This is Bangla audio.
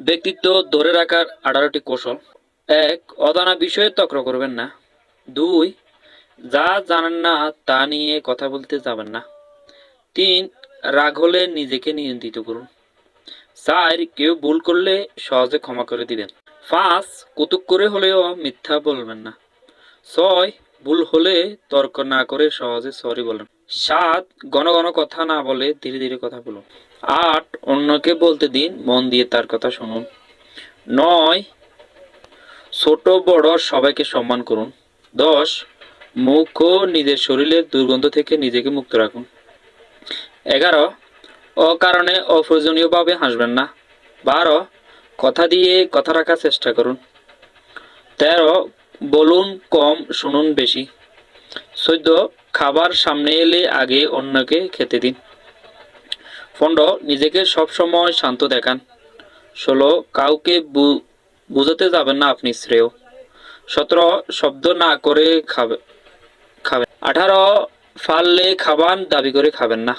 ব্যক্তিত্ব ধরে রাখার আঠারোটি কৌশল। এক, অজানা বিষয়ে তক্র করবেন না। দুই, যা জানেন না তা নিয়ে কথা বলতে যাবেন না। তিন, রাগ হলে নিজেকে নিয়ন্ত্রিত করুন। চার, কেউ ভুল করলে সহজে ক্ষমা করে দিবেন। পাঁচ কৌতুক করে হলেও মিথ্যা বলবেন না। ছয় ভুল হলে তর্ক না করে সহজে সরি বলেন। সাত, ঘন ঘন কথা না বলে ধীরে ধীরে কথা বলুন। আট, অন্যকে বলতে দিন, মন দিয়ে তার কথা শুনুন। নয়, ছোট বড় সবাইকে সম্মান করুন। দশ, মুখ ও নিজের শরীরের দুর্গন্ধ থেকে নিজেকে মুক্ত রাখুন। এগারো, অকারণে অপ্রয়োজনীয়ভাবে হাসবেন না। বারো, কথা দিয়ে কথা রাখার চেষ্টা করুন। তেরো বলুন কম, শুনুন বেশি। চোদ্দ খাবার সামনে এলে আগে অন্যকে খেতে দিন। পনেরো, নিজেকে সবসময় শান্ত দেখান। ষোলো, কাউকে বুঝাতে যাবেন না আপনি শ্রেয়। সতেরো, শব্দ না করে খাবে, খাবেন। আঠারো, ফাললে খাবান দাবি করে খাবেন না।